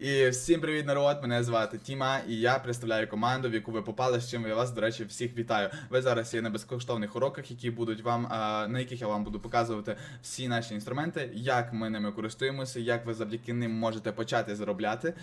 І всім привіт, народ! Мене звати Тіма, і я представляю команду, в яку ви попали, з чим я вас, до речі, всіх вітаю. Ви зараз є на безкоштовних уроках, які будуть вам, на яких я вам буду показувати всі наші інструменти, як ми ними користуємося, як ви завдяки ним можете почати заробляти.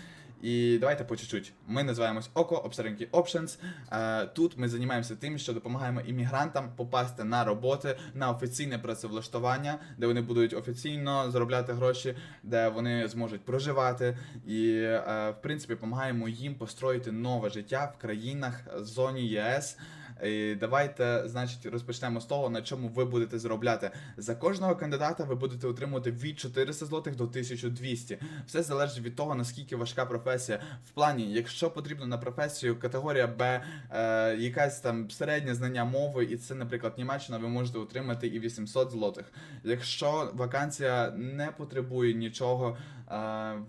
І давайте по чуть-чуть. Ми називаємось ОКО Обсеренки Options. Е, Тут ми займаємося тим, що допомагаємо іммігрантам попасти на роботи, на офіційне працевлаштування, де вони будуть офіційно заробляти гроші, де вони зможуть проживати. І е, в принципі допомагаємо їм построїти нове життя в країнах зоні ЄС. І давайте, значить, розпочнемо з того, на чому ви будете заробляти. За кожного кандидата ви будете отримувати від 400 злотих до 1200. Все залежить від того, наскільки важка професія. В плані, якщо потрібно на професію категорія Б, е, якась там середнє знання мови, і це, наприклад, Німеччина, ви можете отримати і 800 злотих. Якщо вакансія не потребує нічого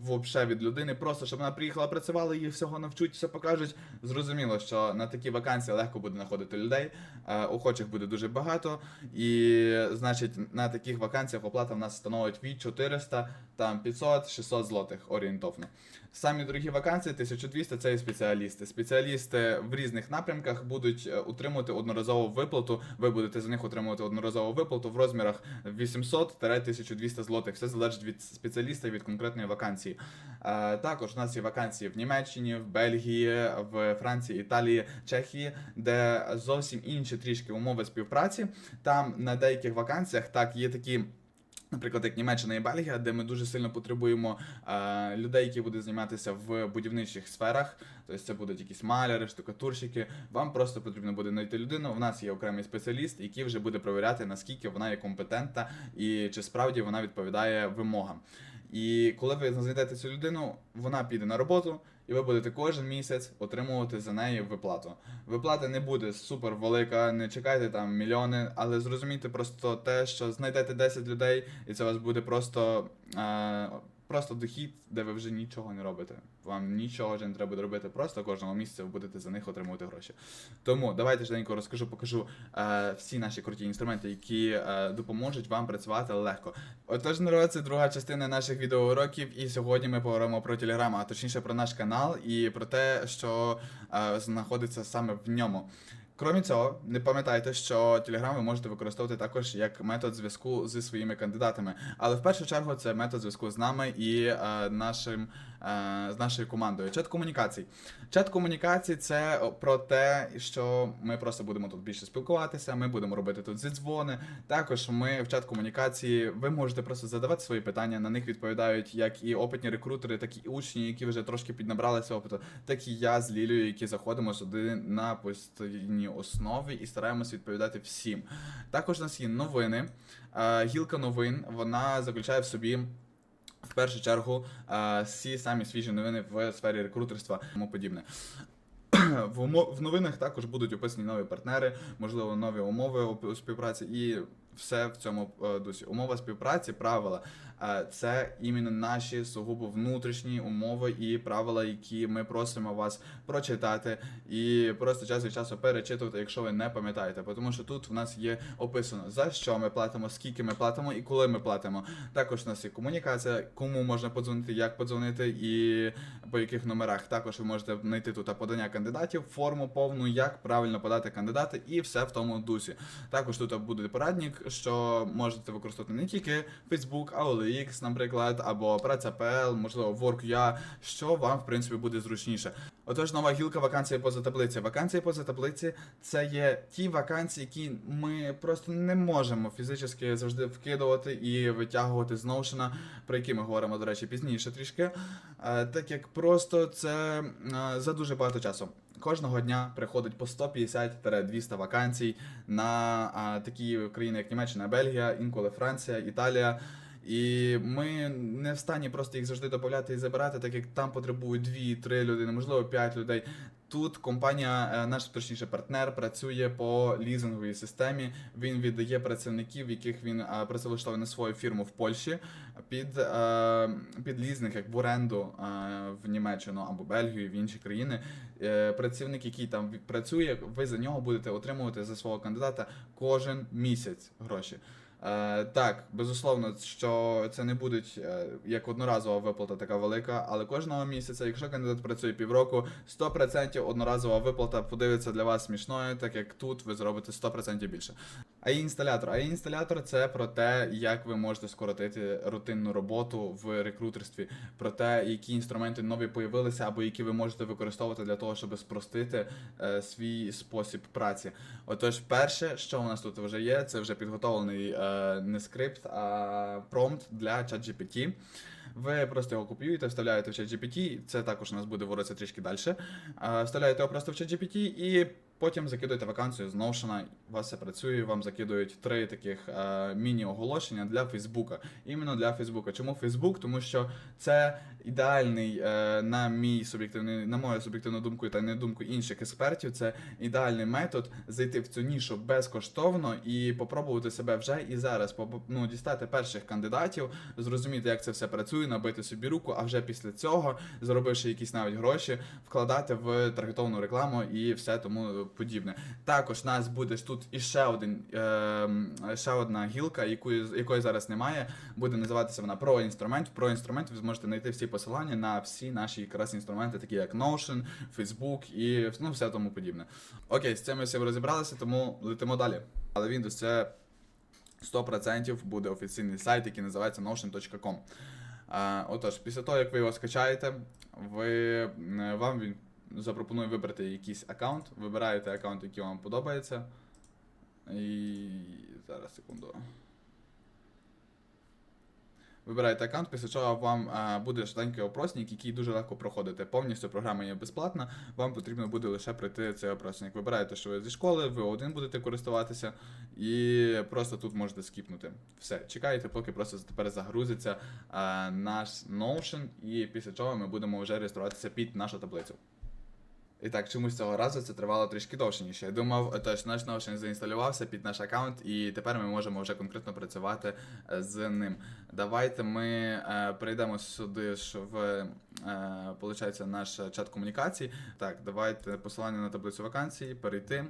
вообще від людини, просто щоб вона приїхала, працювала, її всього навчуть, все покажуть. Зрозуміло, що на такі вакансії легко буде знаходити людей, е, охочих буде дуже багато, і значить на таких вакансіях оплата в нас становить від 400, там 500, 600 злотих орієнтовно. Самі дорогі вакансії 1200 це і спеціалісти. Спеціалісти в різних напрямках будуть е, утримувати одноразову виплату. Ви будете за них отримувати одноразову виплату в розмірах 800-1200 злотих. Все залежить від спеціаліста і від конкретної вакансії. Е, Також у нас є вакансії в Німеччині, в Бельгії, в Франції, Італії, Чехії, де зовсім інші трішки умови співпраці. Там на деяких вакансіях так є такі. Наприклад, як Німеччина і Бельгія, де ми дуже сильно потребуємо е, людей, які будуть займатися в будівничих сферах. Тобто це будуть якісь маляри, штукатурщики. Вам просто потрібно буде знайти людину. У нас є окремий спеціаліст, який вже буде перевіряти, наскільки вона є компетентна і чи справді вона відповідає вимогам. І коли ви знайдете цю людину, вона піде на роботу, і ви будете кожен місяць отримувати за неї виплату. Виплата не буде супер велика, не чекайте там мільйони, але зрозумійте просто те, що знайдете 10 людей, і це вас буде просто. Е- Просто дохід, де ви вже нічого не робите. Вам нічого вже не треба буде робити, просто кожного місяця ви будете за них отримувати гроші. Тому давайте швиденько розкажу, покажу е, всі наші круті інструменти, які е, допоможуть вам працювати легко. Отож, народ, це друга частина наших відеоуроків, і сьогодні ми поговоримо про Телеграм, а точніше про наш канал і про те, що е, знаходиться саме в ньому. Крім цього, не пам'ятайте, що Telegram ви можете використовувати також як метод зв'язку зі своїми кандидатами. Але в першу чергу це метод зв'язку з нами і е, нашим, з нашою командою. Чат комунікацій. Чат комунікацій це про те, що ми просто будемо тут більше спілкуватися, ми будемо робити тут зідзвони. Також ми в чат комунікації ви можете просто задавати свої питання. На них відповідають як і опитні рекрутери, так і учні, які вже трошки піднабралися опиту, так і я з Лілією, які заходимо сюди на постійній основі і стараємось відповідати всім. Також у нас є новини. Е, Гілка новин вона заключає в собі. В першу чергу е, всі самі свіжі новини в сфері рекрутерства і тому подібне. В, новинах також будуть описані нові партнери, можливо, нові умови у співпраці і все в цьому е, дусі. Умова співпраці, правила це іменно наші сугубо внутрішні умови і правила, які ми просимо вас прочитати і просто час від часу перечитувати, якщо ви не пам'ятаєте. Тому що тут в нас є описано за що ми платимо, скільки ми платимо і коли ми платимо. Також у нас є комунікація, кому можна подзвонити, як подзвонити і по яких номерах. Також ви можете знайти тут подання кандидатів, форму повну, як правильно подати кандидати, і все в тому дусі. Також тут буде порадник, що можете використовувати не тільки Facebook, а OLX, наприклад, або Праця.pl, можливо, Work.ua, що вам в принципі буде зручніше. Отож, нова гілка вакансії поза таблиці. Вакансії поза таблиці це є ті вакансії, які ми просто не можемо фізично завжди вкидувати і витягувати з Notion, про які ми говоримо, до речі, пізніше трішки. Е, Так як просто це е, за дуже багато часу. Кожного дня приходить по 150-200 вакансій на такі країни, як Німеччина, Бельгія, інколи Франція, Італія. І ми не в стані просто їх завжди додати і забирати, так як там потребують 2-3 людини, можливо 5 людей. Тут компанія, е, наш точніше партнер, працює по лізинговій системі. Він віддає працівників, яких він е, працевлаштовує на свою фірму в Польщі під, е, під лізинг, як в оренду в Німеччину або Бельгію, в інші країни. Працівник, який там працює, ви за нього будете отримувати за свого кандидата кожен місяць гроші. Е, так, безусловно, що це не буде як одноразова виплата така велика, але кожного місяця, якщо кандидат працює півроку, 100% одноразова виплата подивиться для вас смішною, так як тут ви зробите 100% більше. А інсталятор. А інсталятор це про те, як ви можете скоротити рутинну роботу в рекрутерстві, про те, які інструменти нові появилися, або які ви можете використовувати для того, щоб спростити е, свій спосіб праці. Отож, перше, що у нас тут вже є, це вже підготовлений е, не скрипт, а промпт для ChatGPT. Ви просто його копіюєте, вставляєте в ChatGPT, це також у нас буде воротися трішки далі. Е, Вставляєте його просто в ChatGPT і потім закидуєте вакансію з Notion, у вас все працює, вам закидують три таких е, міні-оголошення для Фейсбука. Іменно для Фейсбука. Чому Фейсбук? Тому що це ідеальний, е, на мій суб'єктивний, на мою суб'єктивну думку та не думку інших експертів, це ідеальний метод зайти в цю нішу безкоштовно і попробувати себе вже і зараз. Ну, дістати перших кандидатів, зрозуміти, як це все працює, набити собі руку, а вже після цього, зробивши якісь навіть гроші, вкладати в таргетовану рекламу і все тому подібне. Також нас буде тут іще один е, ще одна гілка, якої, якої зараз немає. Буде називатися вона про інструмент. Про інструмент ви зможете знайти всі посилання на всі наші якраз інструменти, такі як Notion, Facebook і ну все тому подібне. Окей, з цим ми всім розібралися, тому летимо далі. Але Windows це 100% буде офіційний сайт, який називається notion.com. Отож, після того, як ви його скачаєте, ви, е, вам він запропонує вибрати якийсь аккаунт. Вибираєте аккаунт, який вам подобається. І зараз секунду. Вибираєте аккаунт, після чого вам а, буде швиденький опросник, який дуже легко проходити. Повністю програма є безплатна. Вам потрібно буде лише пройти цей опросник. Вибираєте, що ви зі школи, ви один будете користуватися, і просто тут можете скіпнути. Все, чекаєте, поки просто тепер загрузиться а, наш Notion, і після чого ми будемо вже реєструватися під нашу таблицю. І так, чомусь цього разу це тривало трішки довше, ніж я думав. Тож наш Notion заінсталювався під наш аккаунт, і тепер ми можемо вже конкретно працювати е, з ним. Давайте ми е, перейдемо сюди ж в е, наш чат комунікацій. Так, давайте посилання на таблицю вакансій, перейти.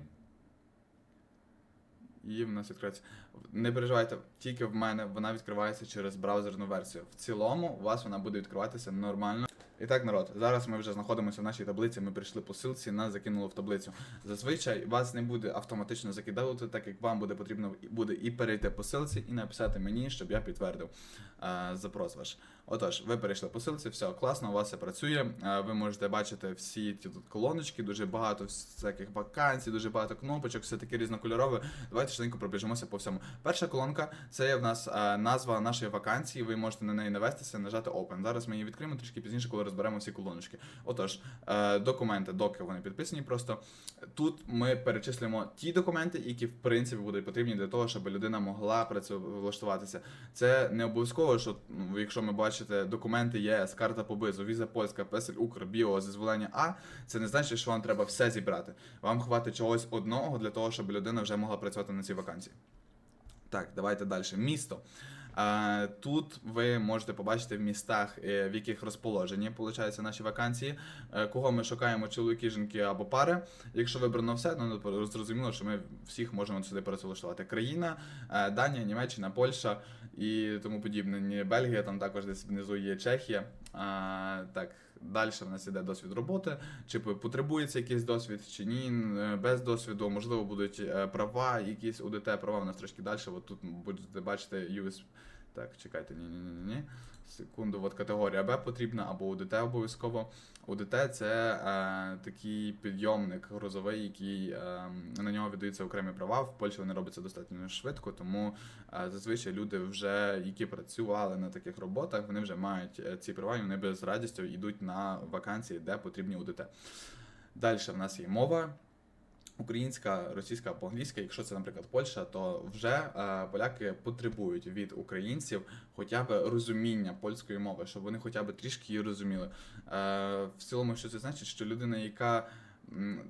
І в нас відкриється. Не переживайте, тільки в мене вона відкривається через браузерну версію. В цілому у вас вона буде відкриватися нормально. І так, народ, зараз ми вже знаходимося в нашій таблиці. Ми прийшли по силці, нас закинуло в таблицю. Зазвичай вас не буде автоматично закидати, так як вам буде потрібно буде і перейти по силці, і написати мені, щоб я підтвердив е, запрос ваш. Отож, ви перейшли по ссылці, все класно, у вас все працює. Е, ви можете бачити всі ті тут колоночки, дуже багато всяких вакансій, дуже багато кнопочок, все таке різнокольорове. Давайте швиденько пробіжимося по всьому. Перша колонка це в нас е, назва нашої вакансії. Ви можете на неї навестися, нажати Open. Зараз ми її відкриємо трішки пізніше, коли розберемо всі колоночки. Отож, е, документи, доки вони підписані. Просто тут ми перечислимо ті документи, які в принципі будуть потрібні для того, щоб людина могла працевлаштуватися. Це не обов'язково, що ну, якщо ми бачите документи ЄС, карта побизу, віза польська, песель Укр, біо, зізволення А, це не значить, що вам треба все зібрати. Вам хватить чогось одного для того, щоб людина вже могла працювати на цій вакансії. Так, давайте далі. Місто. Тут ви можете побачити в містах, е, в яких розположені виходить, наші вакансії, Е, кого ми шукаємо, чоловіки, жінки або пари. Якщо вибрано все, ну зрозуміло, що ми всіх можемо сюди працевлаштувати. Країна, е, Данія, Німеччина, Польща і тому подібне. Бельгія, там також десь внизу є Чехія. А, Так, далі в нас іде досвід роботи. Чи потребується якийсь досвід, чи ні, е, без досвіду, можливо, будуть е, права, якісь УДТ, права в нас трошки далі. От тут будете бачити US. Так, чекайте, ні, ні. Секунду, от категорія Б потрібна або УДТ обов'язково. УДТ це е, такий підйомник грузовий, який е, на нього віддаються окремі права. В Польщі вони робляться достатньо швидко, тому е, зазвичай люди, вже які працювали на таких роботах, вони вже мають е, ці права, і вони без радістю йдуть на вакансії, де потрібні УДТ. Далі в нас є мова. Українська, російська або англійська, якщо це, наприклад, Польща, то вже е, поляки потребують від українців хоча б розуміння польської мови, щоб вони хоча б трішки її розуміли. Е, в цілому, що це значить, що людина, яка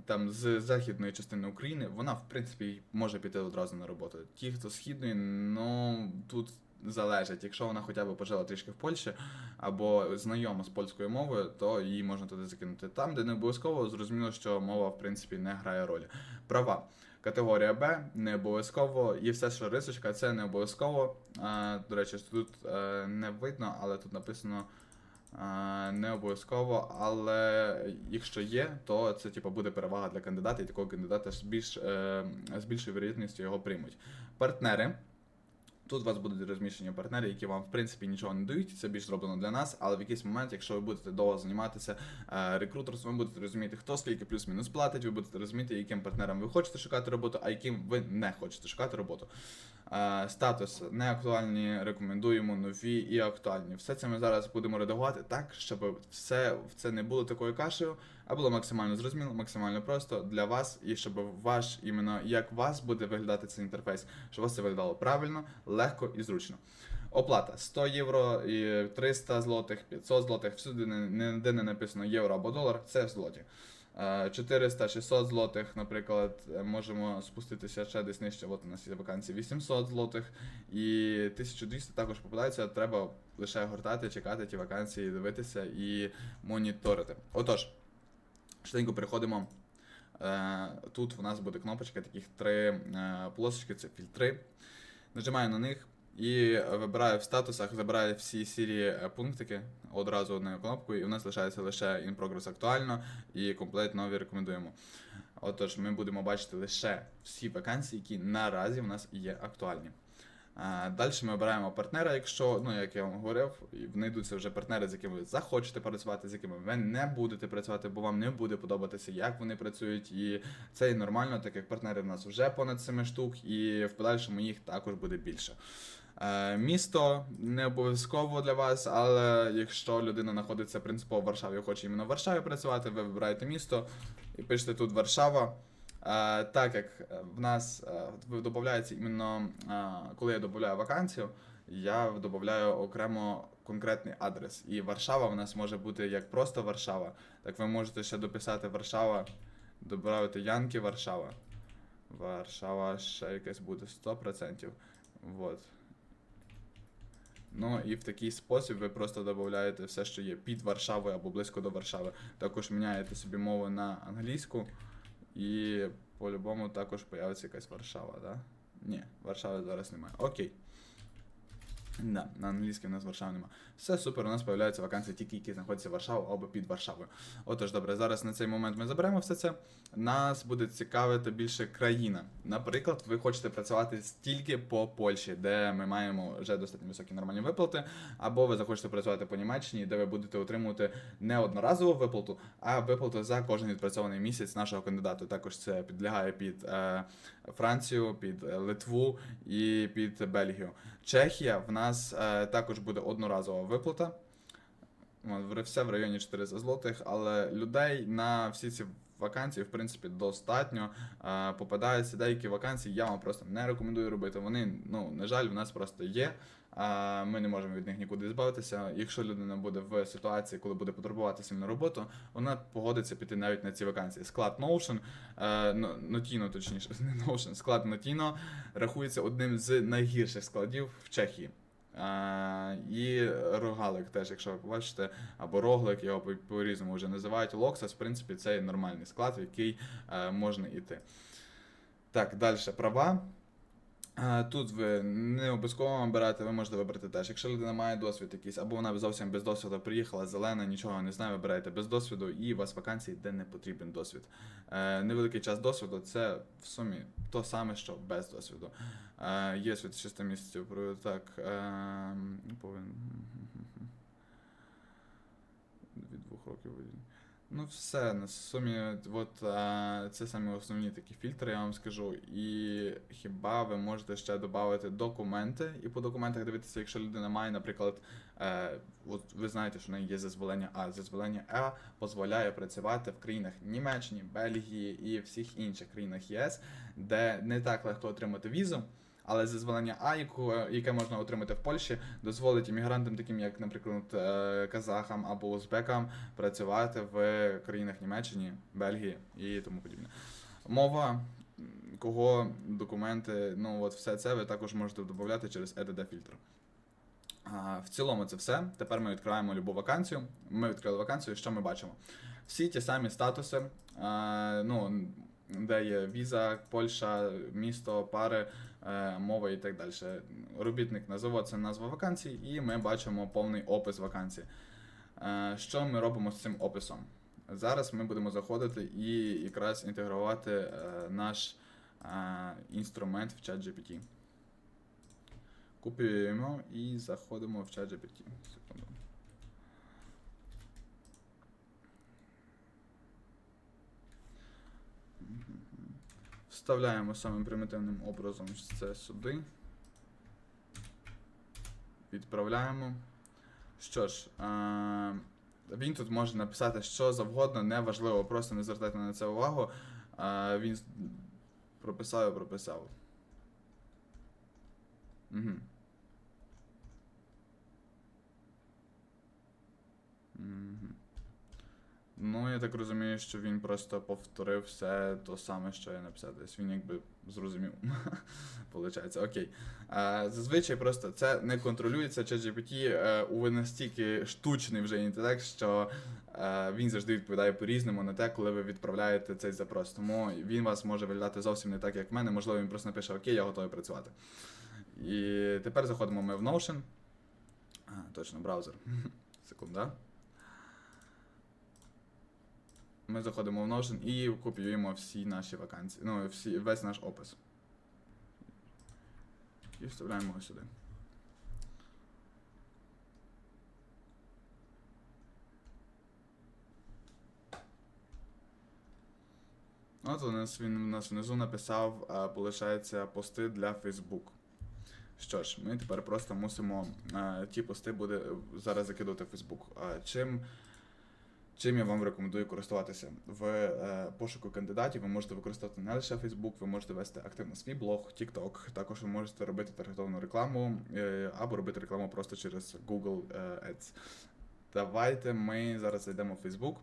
там з західної частини України, вона в принципі може піти одразу на роботу. Ті, хто з східної, ну тут залежить. Якщо вона хоча б пожила трішки в Польщі або знайома з польською мовою, то її можна туди закинути. Там, де не обов'язково, зрозуміло, що мова в принципі не грає ролі. Права. Категорія Б не обов'язково, і все, що рисочка, це не обов'язково. До речі, тут е, не видно, але тут написано е, не обов'язково. Але якщо є, то це типу, буде перевага для кандидата, і такого кандидата з більш е, з більшою вірогідністю його приймуть. Партнери. Тут у вас будуть розміщені партнери, які вам в принципі нічого не дають. Це більш зроблено для нас, але в якийсь момент, якщо ви будете довго займатися е, рекрутерством, ви будете розуміти, хто скільки плюс-мінус платить, ви будете розуміти, яким партнерам ви хочете шукати роботу, а яким ви не хочете шукати роботу. Е, статус неактуальні, рекомендуємо нові і актуальні. Все це ми зараз будемо редагувати так, щоб все це не було такою кашею, а було максимально зрозуміло, максимально просто для вас, і щоб ваш іменно як вас буде виглядати цей інтерфейс, щоб вас це виглядало правильно, легко і зручно. Оплата 100 євро, і 300 злотих, 500 злотих, всюди ніде не написано євро або долар, це в злоті. Е, 400-600 злотих, наприклад, е, можемо спуститися ще десь нижче. От у нас є вакансії 800 злотих і 1200 також попадається. Треба лише гортати, чекати ті вакансії, дивитися і моніторити. Отож, швиденько переходимо. Е, Тут у нас буде кнопочка, таких три е, полосочки, це фільтри. Нажимаю на них і вибираю в статусах, забираю всі сірі е, пунктики одразу одною кнопкою, і у нас лишається лише In Progress актуально і комплект нові рекомендуємо. Отож, ми будемо бачити лише всі вакансії, які наразі в нас є актуальні. Далі ми обираємо партнера, якщо, ну як я вам говорив, знайдуться вже партнери, з якими ви захочете працювати, з якими ви не будете працювати, бо вам не буде подобатися, як вони працюють. І це і нормально, так як партнерів в нас вже понад 7 штук, і в подальшому їх також буде більше. Е, Місто не обов'язково для вас, але якщо людина знаходиться принципово в Варшаві, хоче іменно в Варшаві працювати, ви вибираєте місто і пишете тут Варшава. Е, так як в нас е, додається іменно, коли я додаю вакансію, я додаю окремо конкретний адрес. І Варшава в нас може бути як просто Варшава, так ви можете ще дописати Варшава, додати Янки Варшава. Варшава ще якась буде 100%. Вот. Ну і в такий спосіб ви просто додаєте все, що є під Варшавою або близько до Варшави. Також міняєте собі мову на англійську, і по-любому також появиться якась Варшава, да? Ні, Варшави зараз немає. Окей. Да, на англійській в нас Варшави немає. Все супер, у нас з'являються вакансії тільки, які знаходяться в Варшаві або під Варшавою. Отож, добре, зараз на цей момент ми заберемо все це. Нас буде цікавити більше країна. Наприклад, ви хочете працювати стільки по Польщі, де ми маємо вже достатньо високі нормальні виплати, або ви захочете працювати по Німеччині, де ви будете отримувати не одноразову виплату, а виплату за кожен відпрацьований місяць нашого кандидата. Також це підлягає під е, Францію, під Литву і під Бельгію. Чехія в нас е, також буде одноразова виплата. Все в районі 400 злотих, але людей на всі ці вакансії, в принципі, достатньо. Е, Попадаються деякі вакансії, я вам просто не рекомендую робити. Вони, ну, на жаль, в нас просто є. А ми не можемо від них нікуди збавитися. Якщо людина буде в ситуації, коли буде потребувати сильну роботу, вона погодиться піти навіть на ці вакансії. Склад Notion, е, Notino, точніше, не Notion, склад Notino рахується одним з найгірших складів в Чехії. І рогалик теж, якщо ви побачите, або роглик, його по- по-різному вже називають. Локсас, в принципі, це нормальний склад, в який е, можна йти. Так, далі права. Тут ви не обов'язково берете, ви можете вибрати теж. Якщо людина має досвід якийсь, або вона зовсім без досвіду приїхала, зелена, нічого не знає, ви берете без досвіду, і у вас вакансії, де не потрібен досвід. Е, невеликий час досвіду це в сумі то саме, що без досвіду. Е, є від 6 місяців, так, е, повинен. Від двох років. Ну, все, на сумі, от а, це самі основні такі фільтри, я вам скажу. І хіба ви можете ще додати документи, і по документах дивитися, якщо людина має, наприклад, е, от ви знаєте, що в неї є зазволення А. Зазволення А дозволяє працювати в країнах Німеччині, Бельгії і всіх інших країнах ЄС, де не так легко отримати візу. Але зазволення А, яку, яке можна отримати в Польщі, дозволить іммігрантам, таким як, наприклад, е, казахам або узбекам, працювати в країнах Німеччини, Бельгії і тому подібне. Мова, кого, документи, ну от все це ви також можете додати через EDD фільтр. А, В цілому це все. Тепер ми відкриваємо любу вакансію. Ми відкрили вакансію, що ми бачимо? Всі ті самі статуси, а, ну, де є віза, Польща, місто, пари, е, мова і так далі. Робітник на завод це назва вакансії, і ми бачимо повний опис вакансії. Е, Що ми робимо з цим описом? Зараз ми будемо заходити і якраз інтегрувати е, наш інструмент в ChatGPT. Копіюємо і заходимо в ChatGPT. Секунду. Вставляємо самим примітивним образом це сюди. Відправляємо. Що ж, е- він тут може написати що завгодно, неважливо, просто не звертайте на це увагу. Е- він прописав і прописав. Угу. Мгм. Ну, я так розумію, що він просто повторив все то саме, що я написав. Десь він якби зрозумів. Получається, окей. А, зазвичай просто це не контролюється. ChatGPT е, у настільки штучний вже інтелект, що е, він завжди відповідає по-різному на те, коли ви відправляєте цей запрос. Тому він вас може виглядати зовсім не так, як в мене. Можливо, він просто напише Окей, я готовий працювати. І тепер заходимо ми в Notion. А, точно, браузер. Секунда. Ми заходимо в Notion і копіюємо всі наші вакансії. Ну, всі, весь наш опис. І вставляємо його сюди. От у нас він у нас внизу написав, а, получається, пости для Facebook. Що ж, ми тепер просто мусимо а, ті пости буде зараз закидувати в Facebook. А, чим, чим я вам рекомендую користуватися? В е, пошуку кандидатів ви можете використовувати не лише Facebook, ви можете вести активно свій блог, TikTok, також ви можете робити таргетовану рекламу е, або робити рекламу просто через Google е, Ads. Давайте ми зараз зайдемо в Facebook.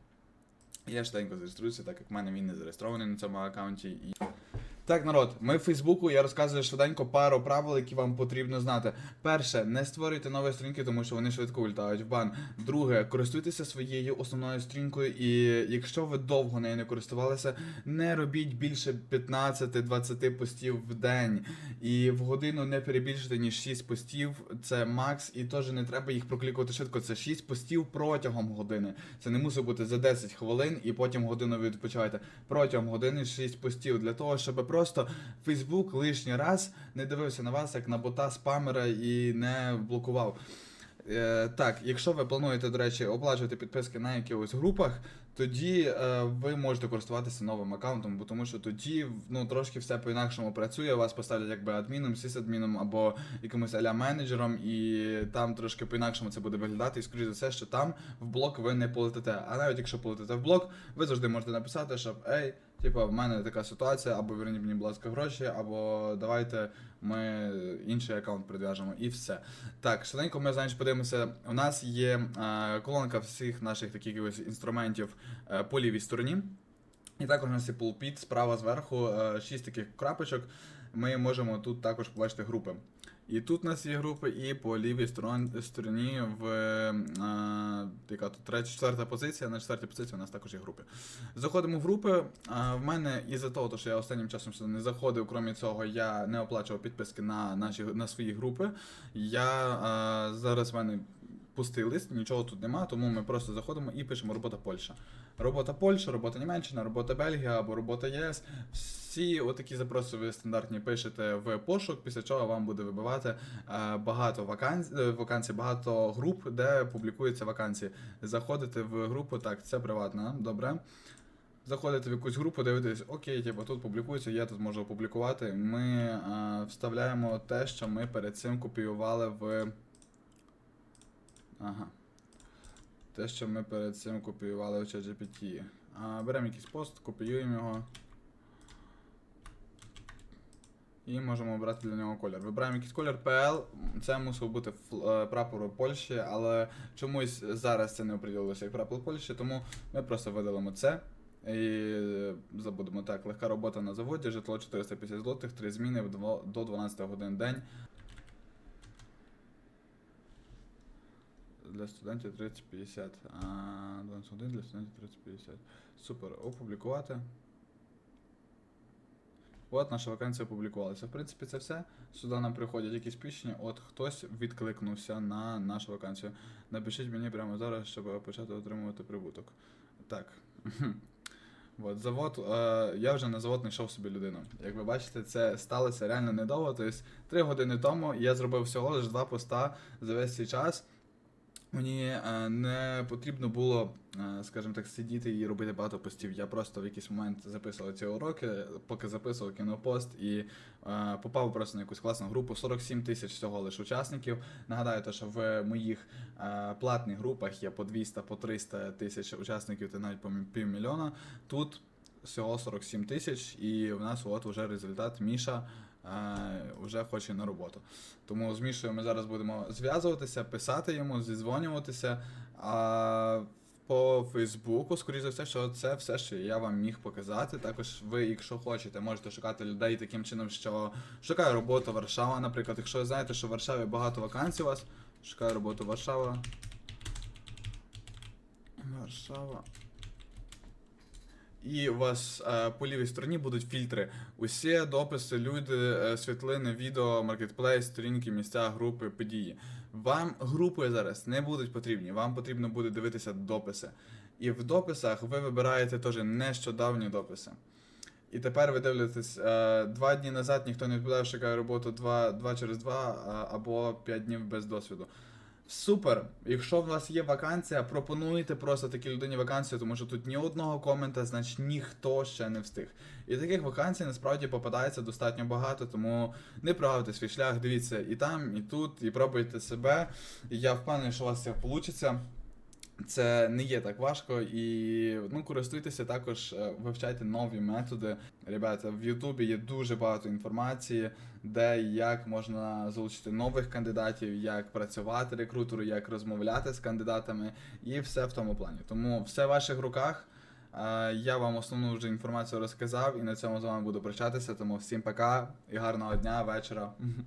Я швиденько зареєструюся, так як в мене він не зареєстрований на цьому аккаунті. І... Так, народ, ми в Фейсбуку, я розказую швиденько пару правил, які вам потрібно знати. Перше, не створюйте нові сторінки, тому що вони швидко улітають в бан. Друге, користуйтеся своєю основною сторінкою, і якщо ви довго нею не користувалися, не робіть більше 15-20 постів в день. І в годину не перебільшити, ніж 6 постів. Це макс, і теж не треба їх проклікувати швидко. Це 6 постів протягом години. Це не мусить бути за 10 хвилин, і потім годину ви відпочиваєте. Протягом години 6 постів для того, щоб просто Facebook лишній раз не дивився на вас як на бота спамера і не блокував. Е, так, якщо ви плануєте, до речі, оплачувати підписки на якихось групах, тоді е, ви можете користуватися новим аккаунтом, бо тому що тоді ну, трошки все по-інакшому працює, вас поставлять якби адміном, сисадміном або якимось аля менеджером, і там трошки по-інакшому це буде виглядати, і скоріше за все, що там в блок ви не полетите. А навіть якщо полетите в блок, ви завжди можете написати, щоб ей, типа, в мене така ситуація, або верніть мені, будь ласка, гроші, або давайте ми інший аккаунт прив'яжемо, і все. Так, швиденько ми значить, подивимося. У нас є е, колонка всіх наших таких якихось інструментів е, по лівій стороні. І також у нас є пулпіт справа зверху, е, шість таких крапочок. Ми можемо тут також побачити групи. І тут у нас є групи, і по лівій сторон- стороні в е, яка тут третя, четверта позиція. На четвертій позиції у нас також є групи. Заходимо в групи. А, в мене із-за того, що я останнім часом сюди не заходив, крім цього, я не оплачував підписки на наші на свої групи. Я а, зараз в мене пустий лист, нічого тут нема, тому ми просто заходимо і пишемо робота Польща. Робота Польща, робота Німеччина, робота Бельгія або робота ЄС. Всі отакі запроси ви стандартні пишете в пошук, після чого вам буде вибивати е, багато вакансій, вакансій, багато груп, де публікуються вакансії. Заходите в групу, так, це приватна, добре. Заходите в якусь групу, дивитесь, окей, типу, тут публікується, я тут можу опублікувати. Ми е, вставляємо те, що ми перед цим копіювали в. Ага. Те, що ми перед цим копіювали в ChatGPT. Беремо якийсь пост, копіюємо його. І можемо обрати для нього колір. Вибираємо якийсь колір PL. Це мусив бути е, прапор Польщі, але чомусь зараз це не оприділилося як прапор Польщі, тому ми просто видалимо це. І забудемо так, легка робота на заводі, житло 450 злотих, 3 зміни до 12 годин день. Для студентів 30-50. А 21 для студентів 30-50. Супер. Опублікувати. От наша вакансія опублікувалася. В принципі, це все. Сюди нам приходять якісь пісні. От хтось відкликнувся на нашу вакансію. Напишіть мені прямо зараз, щоб почати отримувати прибуток. Так. От, завод, е, я вже на завод знайшов собі людину. Як ви бачите, це сталося реально недовго. Тобто, три години тому я зробив всього лише два поста за весь цей час. Мені е, не потрібно було, е, скажімо так, сидіти і робити багато постів. Я просто в якийсь момент записував ці уроки, поки записував кінопост і е, попав просто на якусь класну групу. 47 тисяч всього лише учасників. Нагадаю, те, що в моїх платних групах є по 200, по 300 тисяч учасників, та навіть по півмільйона. Тут всього 47 тисяч, і в нас от вже результат. Міша вже хоче на роботу. Тому з Мішою ми зараз будемо зв'язуватися, писати йому, зізвонюватися. А по Фейсбуку, скоріше за все, що це все, що я вам міг показати. Також ви, якщо хочете, можете шукати людей таким чином, що шукаю роботу Варшава, наприклад. Якщо ви знаєте, що в Варшаві багато вакансій у вас, шукаю роботу Варшава. Варшава. І у вас е, по лівій стороні будуть фільтри. Усі дописи, люди, е, світлини, відео, маркетплейс, сторінки, місця, групи, події. Вам групи зараз не будуть потрібні. Вам потрібно буде дивитися дописи. І в дописах ви вибираєте теж нещодавні дописи. І тепер ви дивитесь, е, два дні назад ніхто не відповідав, шукає роботу два, два через два або п'ять днів без досвіду. Супер! Якщо в вас є вакансія, пропонуйте просто такій людині вакансію, тому що тут ні одного комента, значить ніхто ще не встиг. І таких вакансій насправді попадається достатньо багато, тому не прогавте свій шлях, дивіться і там, і тут, і пробуйте себе. Я впевнений, що у вас це вийде. Це не є так важко, і ну користуйтеся також, е, вивчайте нові методи. Ребята, в Ютубі є дуже багато інформації, де як можна залучити нових кандидатів, як працювати рекрутеру, як розмовляти з кандидатами, і все в тому плані. Тому все в ваших руках. Я вам основну вже інформацію розказав, і на цьому з вами буду прощатися. Тому всім пока і гарного дня, вечора.